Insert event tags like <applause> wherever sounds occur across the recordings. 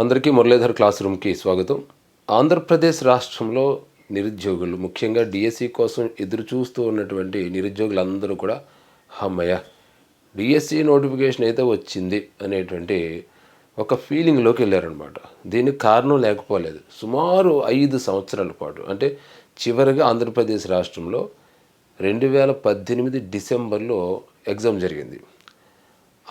అందరికీ మురళీధర్ క్లాస్ రూమ్కి స్వాగతం. ఆంధ్రప్రదేశ్ రాష్ట్రంలో నిరుద్యోగులు ముఖ్యంగా డిఎస్సి కోసం ఎదురు చూస్తూ ఉన్నటువంటి నిరుద్యోగులందరూ కూడా అమ్మయ్య డిఎస్సి నోటిఫికేషన్ అయితే వచ్చింది అనేటువంటి ఒక ఫీలింగ్లోకి వెళ్ళారనమాట దీనికి కారణం లేకపోలేదు. సుమారు ఐదు సంవత్సరాల పాటు అంటే చివరిగా ఆంధ్రప్రదేశ్ రాష్ట్రంలో రెండు వేల పద్దెనిమిది డిసెంబర్లో ఎగ్జామ్ జరిగింది.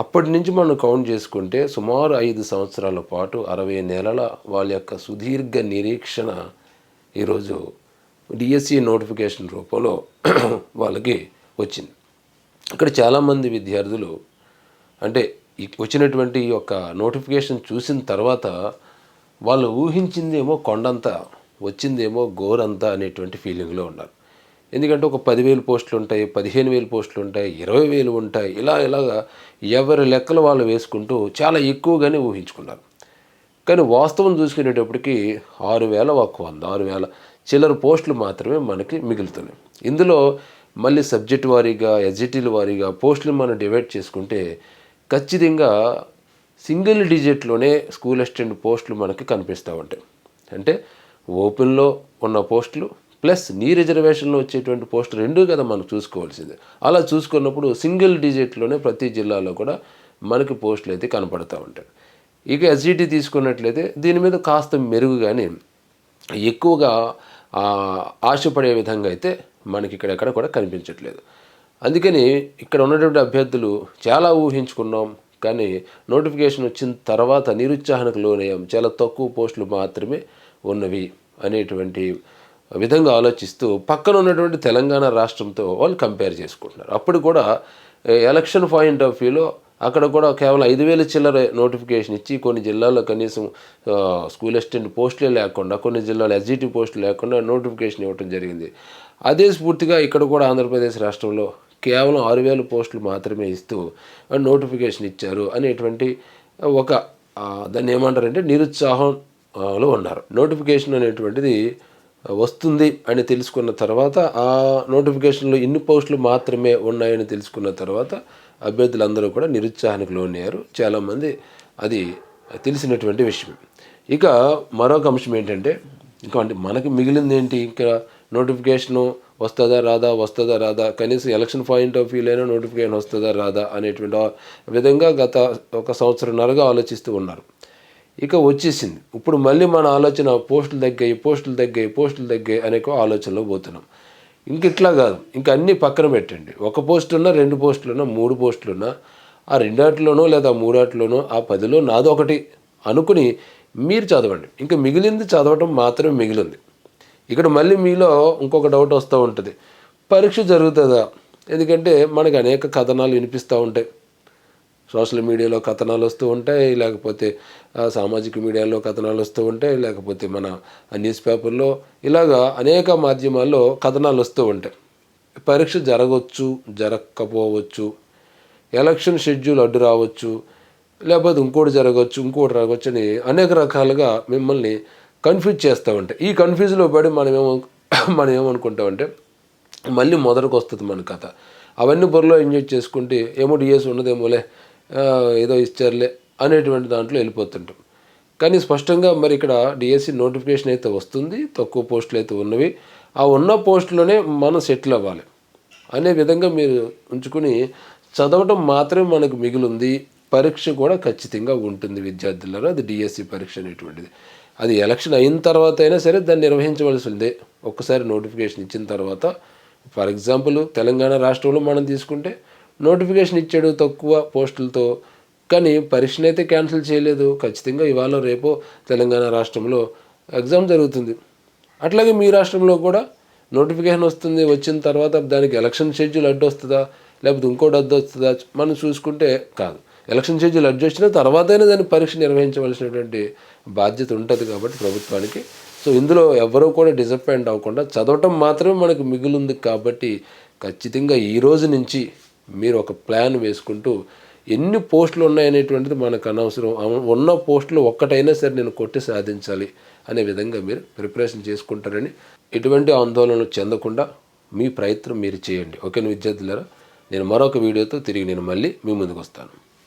అప్పటి నుంచి మనం కౌంట్ చేసుకుంటే సుమారు ఐదు సంవత్సరాల పాటు అరవై నెలల వాళ్ళ యొక్క సుదీర్ఘ నిరీక్షణ ఈరోజు డిఎస్సి నోటిఫికేషన్ రూపంలో వాళ్ళకి వచ్చింది. ఇక్కడ చాలామంది విద్యార్థులు అంటే వచ్చినటువంటి ఈ యొక్క నోటిఫికేషన్ చూసిన తర్వాత వాళ్ళు ఊహించిందేమో కొండంత వచ్చిందేమో గోరంతా అనేటువంటి ఫీలింగ్లో ఉన్నారు. ఎందుకంటే ఒక పదివేలు పోస్టులు ఉంటాయి పదిహేను వేలు పోస్టులు ఉంటాయి ఇరవై వేలు ఉంటాయి. ఇలా ఇలాగా ఎవరి లెక్కలు వాళ్ళు వేసుకుంటూ చాలా ఎక్కువగానే ఊహించుకున్నారు. కానీ వాస్తవం చూసుకునేటప్పటికి ఆరు వేల ఒక వంద ఆరు వేల చిల్లర పోస్టులు మాత్రమే మనకి మిగులుతున్నాయి. ఇందులో మళ్ళీ సబ్జెక్ట్ వారీగా ఎస్జిటీల వారీగా పోస్టులు మనం డివైడ్ చేసుకుంటే ఖచ్చితంగా సింగిల్ డిజిట్లోనే స్కూల్ అసిస్టెంట్ పోస్టులు మనకి కనిపిస్తూ ఉంటాయి. అంటే ఓపెన్లో ఉన్న పోస్టులు ప్లస్ నీ రిజర్వేషన్లో వచ్చేటువంటి పోస్ట్ రెండు కదా మనం చూసుకోవాల్సింది. అలా చూసుకున్నప్పుడు సింగిల్ డిజిట్లోనే ప్రతి జిల్లాలో కూడా మనకి పోస్టులు అయితే కనపడుతూ ఉంటాయి. ఇక ఎస్జిటి తీసుకున్నట్లయితే దీని మీద కాస్త మెరుగు కానీ ఎక్కువగా ఆశపడే విధంగా అయితే మనకి ఇక్కడ ఎక్కడ కూడా కనిపించట్లేదు. అందుకని ఇక్కడ ఉన్నటువంటి అభ్యర్థులు చాలా ఊహించుకున్నాం కానీ నోటిఫికేషన్ వచ్చిన తర్వాత నిరుత్సాహానికి లోనయ్యాం. చాలా తక్కువ పోస్టులు మాత్రమే ఉన్నవి అనేటువంటి విధంగా ఆలోచిస్తూ పక్కన ఉన్నటువంటి తెలంగాణ రాష్ట్రంతో వాళ్ళు కంపేర్ చేసుకుంటున్నారు. అప్పుడు కూడా ఎలక్షన్ పాయింట్ ఆఫ్ వ్యూలో అక్కడ కూడా కేవలం ఐదు వేల చిల్లర నోటిఫికేషన్ ఇచ్చి కొన్ని జిల్లాల్లో కనీసం స్కూల్ అసిస్టెంట్ పోస్టులే లేకుండా కొన్ని జిల్లాలో ఎస్జిటి పోస్టులు లేకుండా నోటిఫికేషన్ ఇవ్వడం జరిగింది. అదే స్ఫూర్తిగా ఇక్కడ కూడా ఆంధ్రప్రదేశ్ రాష్ట్రంలో కేవలం ఆరు వేల పోస్టులు మాత్రమే ఇస్తూ నోటిఫికేషన్ ఇచ్చారు అనేటువంటి ఒక దాన్ని ఏమంటారంటే నిరుత్సాహంలో ఉన్నారు. నోటిఫికేషన్ అనేటువంటిది వస్తుంది అని తెలుసుకున్న తర్వాత ఆ నోటిఫికేషన్లో ఇన్ని పోస్టులు మాత్రమే ఉన్నాయని తెలుసుకున్న తర్వాత అభ్యర్థులందరూ కూడా నిరుత్సాహానికి లోనయ్యారు. చాలామంది అది తెలిసినటువంటి విషయం. ఇక మరొక అంశం ఏంటంటే ఇంకా అంటే మనకి మిగిలింది ఏంటి? ఇంకా నోటిఫికేషను వస్తుందా రాదా? వస్తుందా రాదా? కనీసం ఎలక్షన్ పాయింట్ ఆఫ్ వ్యూలైనా నోటిఫికేషన్ వస్తుందా రాదా? అనేటువంటి విధంగా గత ఒక సంవత్సరంన్నరగా ఆలోచిస్తూ ఉన్నారు. ఇక వచ్చేసింది. ఇప్పుడు మళ్ళీ మన ఆలోచన పోస్టులు తగ్గాయి పోస్టులు తగ్గాయి పోస్టులు తగ్గాయి అనే ఆలోచనలో పోతున్నాం. ఇంక ఇట్లా కాదు. ఇంకా అన్నీ పక్కన పెట్టండి. ఒక పోస్టున్నా రెండు పోస్టులు ఉన్నా మూడు పోస్టులు ఉన్నా ఆ రెండాటిలోనో లేదా మూడాటిలోనో ఆ పదిలో నాదొకటి అనుకుని మీరు చదవండి. ఇంకా మిగిలింది చదవటం మాత్రమే మిగిలింది. ఇక్కడ మళ్ళీ మీలో ఇంకొక డౌట్ వస్తూ ఉంటుంది. పరీక్ష జరుగుతుందా? ఎందుకంటే మనకి అనేక కథనాలు వినిపిస్తూ ఉంటాయి. సోషల్ మీడియాలో కథనాలు వస్తూ ఉంటాయి లేకపోతే సామాజిక మీడియాలో కథనాలు వస్తూ ఉంటాయి లేకపోతే మన న్యూస్ పేపర్లో ఇలాగా అనేక మాధ్యమాల్లో కథనాలు వస్తూ ఉంటాయి. పరీక్ష జరగవచ్చు జరగకపోవచ్చు ఎలక్షన్ షెడ్యూల్ అడ్డు రావచ్చు లేకపోతే ఇంకోటి జరగవచ్చు ఇంకోటి రావచ్చు అని అనేక రకాలుగా మిమ్మల్ని కన్ఫ్యూజ్ చేస్తూ ఉంటాయి. ఈ కన్ఫ్యూజ్లో పడి మనం ఏమో <coughs> మనం ఏమనుకుంటామంటే మళ్ళీ మొదటికి వస్తుంది మన కథ. అవన్నీ బుర్రలో ఎంజాయ్ చేసుకుంటే ఏమో డిఎస్ ఉన్నదేమోలే ఏదో ఇచ్చారులే అనేటువంటి దాంట్లో వెళ్ళిపోతుంటాం. కానీ స్పష్టంగా మరి ఇక్కడ డిఎస్సి నోటిఫికేషన్ అయితే వస్తుంది తక్కువ పోస్టులు అయితే ఉన్నవి. ఆ ఉన్న పోస్టులోనే మనం సెటిల్ అవ్వాలి. అనే విధంగా మీరు ఉంచుకుని చదవటం మాత్రమే మనకు మిగిలింది. పరీక్ష కూడా ఖచ్చితంగా ఉంటుంది విద్యార్థులలో అది డిఎస్సి పరీక్ష అనేటువంటిది. అది ఎలక్షన్ అయిన తర్వాత అయినా సరే దాన్ని నిర్వహించవలసిందే. ఒక్కసారి నోటిఫికేషన్ ఇచ్చిన తర్వాత ఫర్ ఎగ్జాంపుల్ తెలంగాణ రాష్ట్రంలో మనం తీసుకుంటే నోటిఫికేషన్ ఇచ్చాడు తక్కువ పోస్టులతో. కానీ పరీక్షను అయితే క్యాన్సిల్ చేయలేదు. ఖచ్చితంగా ఇవాళ రేపో తెలంగాణ రాష్ట్రంలో ఎగ్జామ్ జరుగుతుంది. అట్లాగే మీ రాష్ట్రంలో కూడా నోటిఫికేషన్ వస్తుంది. వచ్చిన తర్వాత దానికి ఎలక్షన్ షెడ్యూల్ అడ్డు వస్తుందా? లేకపోతే ఇంకోటి అడ్డు వస్తుందా? మనం చూసుకుంటే కాదు. ఎలక్షన్ షెడ్యూల్ అడ్డు వచ్చిన తర్వాతైనా దాన్ని పరీక్ష నిర్వహించవలసినటువంటి బాధ్యత ఉంటుంది కాబట్టి ప్రభుత్వానికి. సో ఇందులో ఎవరూ కూడా డిసప్పాయింట్ అవ్వకుండా చదవటం మాత్రమే మనకు మిగులుంది కాబట్టి ఖచ్చితంగా ఈ రోజు నుంచి మీరు ఒక ప్లాన్ వేసుకుంటూ ఎన్ని పోస్టులు ఉన్నాయనేటువంటిది మనకు అనవసరం. ఉన్న పోస్టులు ఒక్కటైనా సరే నేను కొట్టి సాధించాలి అనే విధంగా మీరు ప్రిపరేషన్ చేసుకుంటారని ఎటువంటి ఆందోళనలు చెందకుండా మీ ప్రయత్నం మీరు చేయండి. ఓకే విద్యార్థులారా? నేను మరొక వీడియోతో తిరిగి నేను మళ్ళీ మీ ముందుకు వస్తాను.